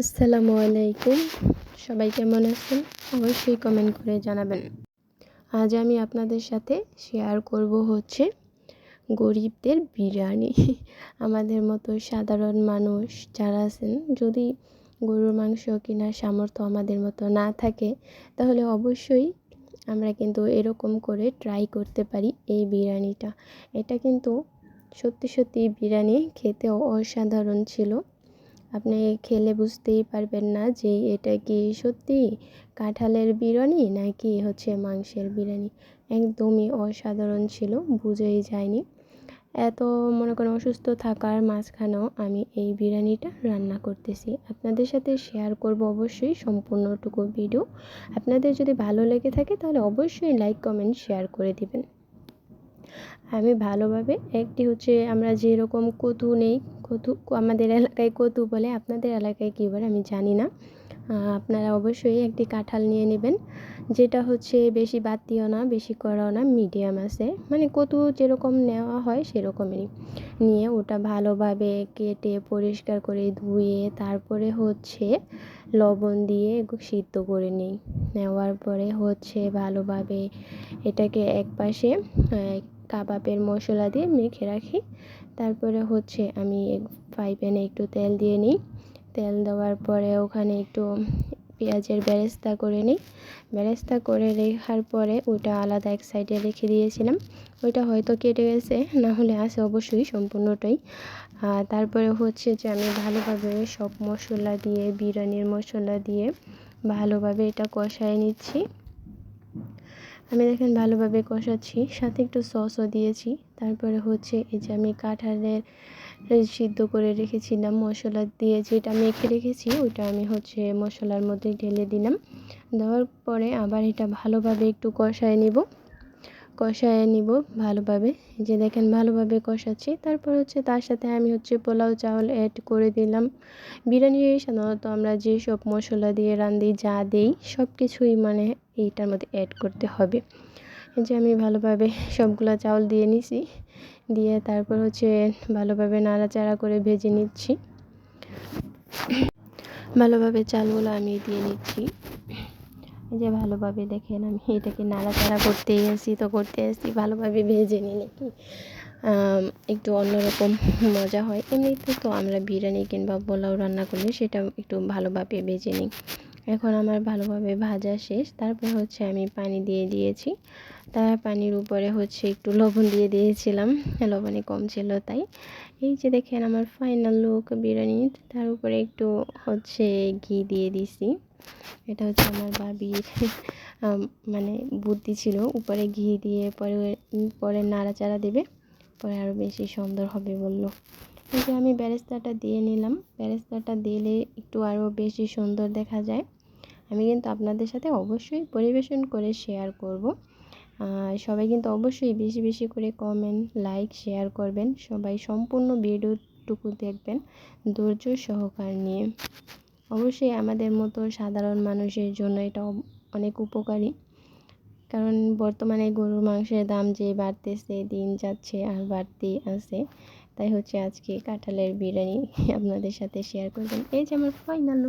আসসালামু আলাইকুম। সবাই কেমন আছেন? অবশ্যই কমেন্ট করে জানাবেন। আজ আমি আপনাদের সাথে শেয়ার করব হচ্ছে গরিবদের বিরিয়ানি। আমাদের মতো সাধারণ মানুষ যারা আছেন, যদি গরুর মাংস কেনার সামর্থ্য আমাদের মতো না থাকে, তাহলে অবশ্যই আমরা কিন্তু এরকম করে ট্রাই করতে পারি এই বিরিয়ানিটা। এটা কিন্তু সত্যি সত্যি বিরিয়ানি খেতেও অসাধারণ ছিল। আপনি খেলে বুঝতেই পারবেন না যে এটা কি সত্যি কাঁঠালের বিরিয়ানি নাকি হচ্ছে মাংসের বিরিয়ানি। একদমই অসাধারণ ছিল, বুঝেই যায়নি। এত মনে করেন অসুস্থ থাকার মাঝখানেও আমি এই বিরিয়ানিটা রান্না করতেছি। আপনাদের সাথে শেয়ার করব অবশ্যই সম্পূর্ণটুকু ভিডিও আপনাদের যদি ভালো লেগে থাকে তাহলে অবশ্যই লাইক কমেন্ট শেয়ার করে দিবেন। আমি ভালোভাবে একটি হচ্ছে আমরা যেরকম কতু নেই কতু, আমাদের এলাকায় কতু বলে আপনাদের এলাকায় কী বলে আমি জানি না। আপনারা অবশ্যই একটি কাঁঠাল নিয়ে নেবেন, যেটা হচ্ছে বেশি বাতিও না, বেশি করাও না, মিডিয়াম আছে। মানে কতু যেরকম নেওয়া হয় সেরকমই নিয়ে ওটা ভালোভাবে কেটে পরিষ্কার করে ধুয়ে তারপরে হচ্ছে লবণ দিয়ে সিদ্ধ করে নিই। নেওয়ার পরে হচ্ছে ভালোভাবে এটাকে এক পাশে কাবাবের মশলা দিয়ে মেখে রাখি। তারপরে হচ্ছে আমি ফ্রাই প্যানে একটু তেল দিয়ে নিই। তেল দেওয়ার পরে ওখানে একটু পেঁয়াজের বেরেস্তা করে নিই। বেরেস্তা করে রেখার পরে ওটা আলাদা এক সাইডে রেখে দিয়েছিলাম। ওইটা হয়তো কেটে গেছে, না হলে আছে অবশ্যই সম্পূর্ণটাই। তারপরে হচ্ছে যে আমি ভালোভাবে সব মশলা দিয়ে, বিরিয়ানির মশলা দিয়ে ভালোভাবে এটা কষায় নিচ্ছি। আমি দেখেন ভালোভাবে কষাচ্ছি, সাথে একটু সসও দিয়েছি। তারপরে হচ্ছে এই যে আমি কাঁঠালের সিদ্ধ করে রেখেছিলাম মশলা দিয়ে যেটা মেখে রেখেছি, ওইটা আমি হচ্ছে মশলার মধ্যে ঢেলে দিলাম। দেওয়ার পরে আবার এটা ভালোভাবে একটু কষায় নিব। কষায় নিব ভালোভাবে। যে দেখেন ভালোভাবে কষাচ্ছি। তারপর হচ্ছে তার সাথে আমি হচ্ছে পোলাও চাউল অ্যাড করে দিলাম। বিরিয়ানি সাধারণত আমরা যেসব মশলা দিয়ে রান্ধি, যা দিই সব কিছুই মানে এইটার মধ্যে অ্যাড করতে হবে। যে আমি ভালোভাবে সবগুলো চাউল দিয়ে নিছি। দিয়ে তারপর হচ্ছে ভালোভাবে নাড়াচাড়া করে ভেজে নিচ্ছি। ভালোভাবে চালগুলো আমি দিয়ে নিচ্ছি। যে ভালোভাবে দেখেন আমি এটাকে নাড়াচাড়া করতেই আসি, তো করতে আসি ভালোভাবে ভেজে নিই নাকি। একটু অন্যরকম মজা হয়। এমনিতে তো আমরা বিরিয়ানি কিংবা পোলাও রান্না করলে সেটা একটু ভালোভাবে ভেজে নিই। এখন আমার ভালোভাবে ভাজা শেষ। তারপর হচ্ছে আমি পানি দিয়ে দিয়েছি। তার পানির উপরে হচ্ছে একটু লবণ দিয়ে দিয়েছিলাম। লবণে কম ছিল তাই। এই যে দেখেন আমার ফাইনাল লুক বিরিয়ানি। তার উপরে একটু হচ্ছে ঘি দিয়ে দিছি। এটা হচ্ছে আমার বাবির মানে বুদ্ধি ছিল। উপরে ঘি দিয়ে পরে পরে নাড়াচাড়া দেবে, পরে আরও বেশি সুন্দর হবে বলল। যে আমি ব্যারেস্তাটা দিয়ে নিলাম। ব্যারেস্তাটা দিলে একটু আরও বেশি সুন্দর দেখা যায়। আমি কিন্তু আপনাদের সাথে অবশ্যই পরিবেশন করে শেয়ার করব। সবাই কিন্তু অবশ্যই বেশি বেশি করে কমেন্ট লাইক শেয়ার করবেন। সবাই সম্পূর্ণ ভিডিওটুকু দেখবেন ধৈর্য সহকার নিয়ে। অবশ্যই আমাদের মতো সাধারণ মানুষের জন্য এটা অনেক উপকারী। কারণ বর্তমানে গরুর মাংসের দাম যে বাড়তেছে, দিন যাচ্ছে আর বাড়তেই আছে। তাই হচ্ছে আজকে কাঁঠালের বিরিয়ানি আপনাদের সাথে শেয়ার করবেন এই যে আমার ফাইনাল